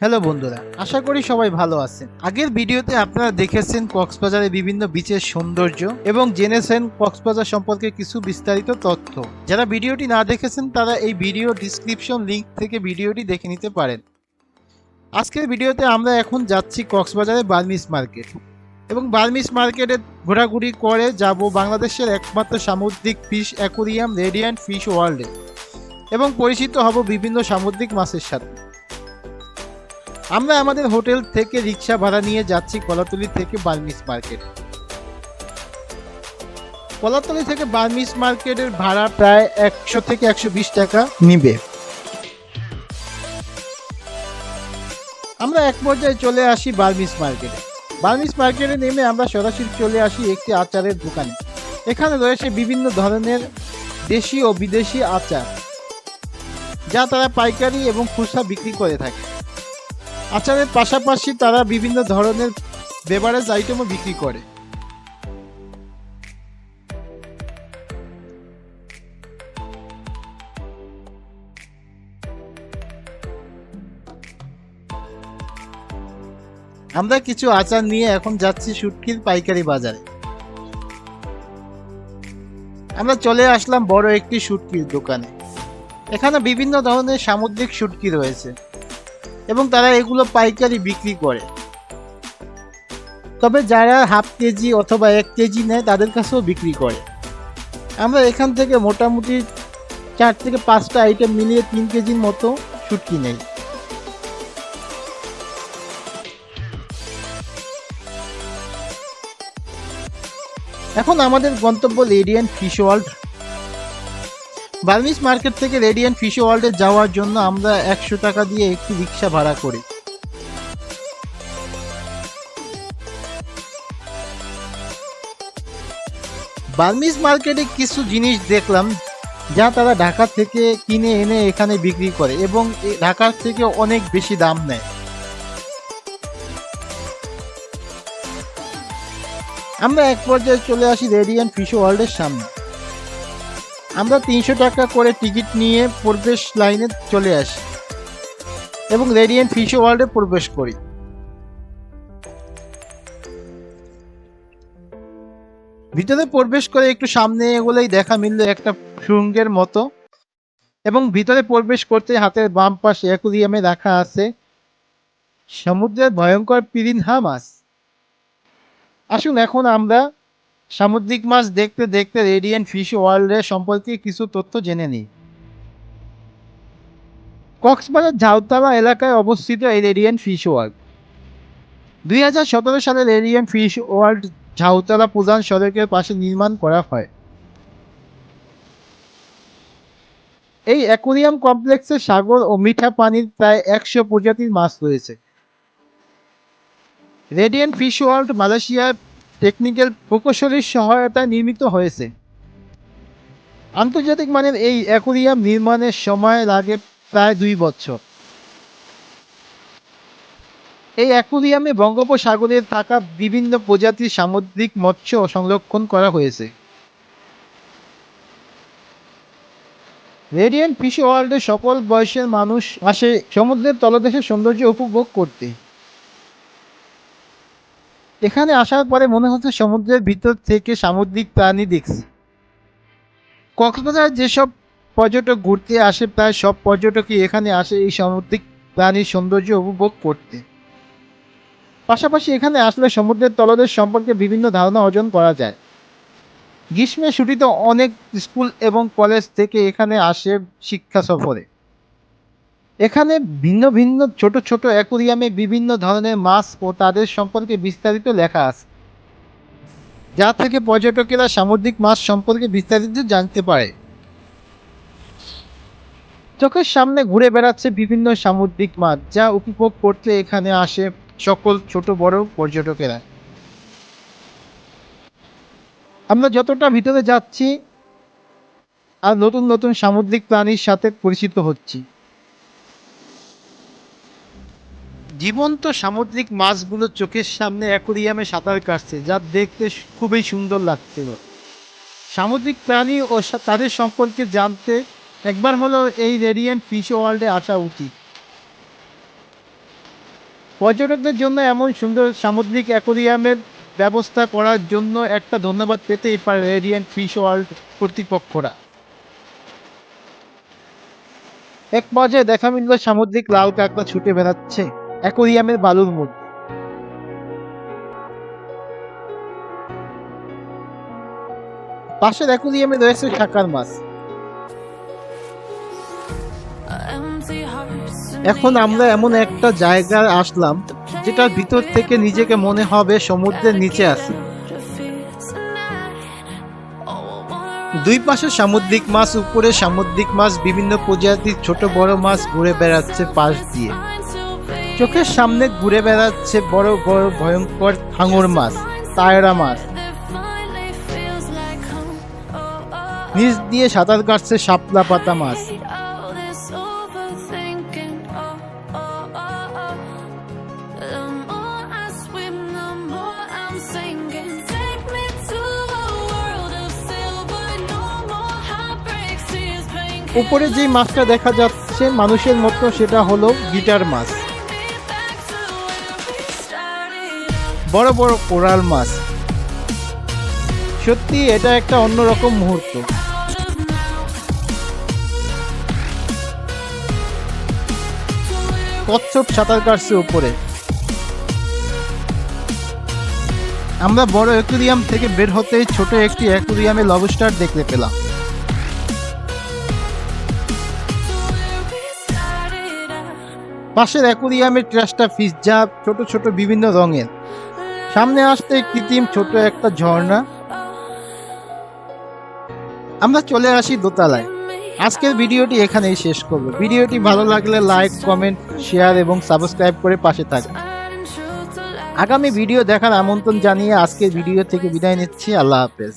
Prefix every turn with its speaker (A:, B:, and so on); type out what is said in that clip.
A: Hello বন্ধুরা। আশা করি সবাই ভালো আছেন। আগের ভিডিওতে আপনারা দেখেছেন কক্সবাজারের বিভিন্ন বিচের সৌন্দর্য এবং জেনেছেন কক্সবাজার সম্পর্কে কিছু বিস্তারিত তথ্য। যারা ভিডিওটি না দেখেছেন, তারা এই ভিডিও ডিসক্রিপশন লিংক থেকে ভিডিওটি দেখে নিতে পারেন। আজকের ভিডিওতে আমরা এখন যাচ্ছি কক্সবাজারের বার্মিস মার্কেট এবং বার্মিস মার্কেটে ঘোরাঘুরি করে যাব বাংলাদেশের একমাত্র সামুদ্রিক ফিশ অ্যাকোরিয়াম রেডিয়ান্ট ফিশ ওয়ার্ল্ডে এবং পরিচিত হব বিভিন্ন সামুদ্রিক মাছের সাথে। আমরা আমাদের হোটেল থেকে রিক্সা ভাড়া নিয়ে যাচ্ছি কলাতলি থেকে বার্মিস মার্কেট। কলাতলি থেকে বার্মিস মার্কেটের ভাড়া প্রায় একশো থেকে একশো বিশ টাকা নিবে। আমরা এক পর্যায়ে চলে আসি বার্মিস মার্কেটে। বার্মিস মার্কেটে নেমে আমরা সরাসরি চলে আসি একটি আচারের দোকানে। এখানে রয়েছে বিভিন্ন ধরনের দেশি ও বিদেশি আচার, যা তারা পাইকারি এবং খুচরা বিক্রি করে থাকে। আচারের পাশাপাশি তারা বিভিন্ন ধরনের বেভারেজ আইটেমও বিক্রি করে। আমরা কিছু আচার নিয়ে এখন যাচ্ছি সুটকির পাইকারি বাজারে। আমরা চলে আসলাম বড় একটি সুটকির দোকানে। এখানে বিভিন্ন ধরনের সামুদ্রিক শুটকি রয়েছে। এবং তারা এগুলো পাইকারি বিক্রি করে। তবে যারা হাফ কেজি অথবা এক কেজি নেয়, তাদের কাছেও বিক্রি করে। আমরা এখান থেকে মোটামুটি চার থেকে পাঁচটা আইটেম মিলিয়ে তিন কেজির মতো শুটকি নেই। এখন আমাদের গন্তব্য radiant fish world. Burmese market থেকে রেডিয়ান ফিশ ওয়ার্ল্ডে যাওয়ার জন্য আমরা একশো টাকা দিয়ে একটি রিক্সা ভাড়া করি। বার্মিস মার্কেটে কিছু জিনিস দেখলাম, যা তারা ঢাকা থেকে কিনে এনে এখানে বিক্রি করে এবং ঢাকার থেকে অনেক বেশি দাম নেয়। আমরা এক পর্যায়ে চলে আসি রেডিয়ান ফিশ ওয়ার্ল্ডের সামনে। আমরা তিনশো টাকা করে টিকিট নিয়ে প্রবেশ লাইনে চলে আসি এবং রেডিয়েন্ট ফিশ ওয়ার্ল্ডে প্রবেশ করি। ভিতরে প্রবেশ করে একটু সামনে এগুলোই দেখা মিলল একটা সুরঙ্গের মতো এবং ভিতরে প্রবেশ করতে হাতের বাম পাশে অ্যাকুরিয়ামে রাখা আছে সমুদ্রের ভয়ঙ্কর পিরিনহা মাছ আসুন, এখন আমরা সামুদ্রিক মাছ দেখতে দেখতে রেডিয়েন্ট ফিশ ওয়ার্ল্ডের সম্পর্কে কিছু তথ্য জেনে নিই। কক্সবাজার ঝাউতলা এলাকায় অবস্থিত এই রেডিয়েন্ট ফিশ ওয়ার্ল্ড। দুই হাজার সতেরো সালে রেডিয়েন্ট ফিশ ওয়ার্ল্ড ঝাউতলা প্রধান সড়কের পাশে নির্মাণ করা হয়। এই অ্যাকোরিয়াম কমপ্লেক্সে সাগর ও মিঠা পানির প্রায় একশো প্রজাতির মাছ রয়েছে। রেডিয়েন্ট ফিশ ওয়ার্ল্ড মালয়েশিয়ার টেকনিক্যাল প্রকৌশলীর সহায়তায় নির্মিত হয়েছে। আন্তর্জাতিক মানের এই অ্যাকোরিয়াম নির্মাণের সময় লাগে প্রায় দুই বছর। এই অ্যাকোরিয়ামে বঙ্গোপসাগরে থাকা বিভিন্ন প্রজাতির সামুদ্রিক মৎস্য সংরক্ষণ করা হয়েছে। রেডিয়েন্ট ফিশ ওয়ার্ল্ডে সকল বয়সের মানুষ আসে সমুদ্রের তলদেশের সৌন্দর্য উপভোগ করতে। এখানে আসার পরে মনে হচ্ছে সমুদ্রের ভিতর থেকে সামুদ্রিক প্রাণী দেখছি। কক্সবাজার যেসব পর্যটক ঘুরতে আসে, প্রায় সব পর্যটকই এখানে আসে এই সামুদ্রিক প্রাণীর সৌন্দর্য উপভোগ করতে। পাশাপাশি এখানে আসলে সমুদ্রের তলদেশ সম্পর্কে বিভিন্ন ধারণা অর্জন করা যায়। গ্রীষ্মে ছুটিতে অনেক স্কুল এবং কলেজ থেকে এখানে আসে শিক্ষা সফরে। এখানে ভিন্ন ভিন্ন ছোট ছোট অ্যাকোরিয়ামে বিভিন্ন ধরনের মাছ ও তাদের সম্পর্কে বিস্তারিত লেখা আছে। যা থেকে পর্যটকেরা সামুদ্রিক মাছ সম্পর্কে বিস্তারিত জানতে পারে। চোখের সামনে ঘুরে বেড়াচ্ছে বিভিন্ন সামুদ্রিক মাছ, যা উপভোগ করতে এখানে আসে সকল ছোট বড় পর্যটকেরা। আমরা যতটা ভিতরে যাচ্ছি আর নতুন নতুন সামুদ্রিক প্রাণীর সাথে পরিচিত হচ্ছি। জীবন্ত সামুদ্রিক মাছগুলো চোখের সামনে অ্যাকোরিয়ামে সাঁতার কাটছে, যা দেখতে খুবই সুন্দর লাগছিল সামুদ্রিক প্রাণী ও তাদের সম্পর্কে জানতে একবার হলো এই রেডিয়েন্ট ফিশ ওয়ার্ল্ডে আসা উচিত। পর্যটকদের জন্য এমন সুন্দর সামুদ্রিক অ্যাকোরিয়ামের ব্যবস্থা করার জন্য একটা ধন্যবাদ পেতেই পারে রেডিয়েন্ট ফিশ ওয়ার্ল্ড কর্তৃপক্ষরা। এক পর্যায়ে দেখা মিলল সামুদ্রিক লাল কাঁকড়া ছুটে বেড়াচ্ছে। অ্যাকোরিয়ামের বালুর মধ্যে পাশের অ্যাকোরিয়ামে রয়েছে শাকার মাছ। এখন আমরা এমন একটা জায়গায় আসলাম, যেটার ভিতর থেকে নিজেকে মনে হবে সমুদ্রের নিচে আছি। দুই পাশে সামুদ্রিক মাছ, উপরে সামুদ্রিক মাছ, বিভিন্ন প্রজাতির ছোট বড় মাছ ঘুরে বেড়াচ্ছে পাশ দিয়ে। চোখের সামনে ঘুরে বেড়াচ্ছে বড় বড় ভয়ঙ্কর হাঙর মাছ তায়রা মাছ। নিচ দিয়ে সাঁতার কাটছে শাপলা পাতা মাছ। উপরে যে মাছটা দেখা যাচ্ছে মানুষের মতো, সেটা হলো গিটার মাছ। বড় বড় কোরাল মাছ। সত্যি, এটা একটা অন্যরকম মুহূর্ত। কচ্ছপ সাঁতার কাটছে উপরে। আমরা বড় অ্যাকুরিয়াম থেকে বের হতেই ছোট একটি অ্যাকুরিয়ামে লবস্টার দেখতে পেলাম। পাশের অ্যাকুরিয়ামের ট্রাসটা ফিস যা ছোট ছোট বিভিন্ন রঙের। সামনে আসতে কৃত্রিম ছোট একটা ঝর্ণা। আমরা চলে আসি দোতলায়। আজকের ভিডিওটি এখানেই শেষ করব। ভিডিওটি ভালো লাগলে লাইক, কমেন্ট, শেয়ার এবং সাবস্ক্রাইব করে পাশে থাকবে আগামী ভিডিও দেখার আমন্ত্রণ জানিয়ে আজকের ভিডিও থেকে বিদায় নিচ্ছি। আল্লাহ হাফেজ।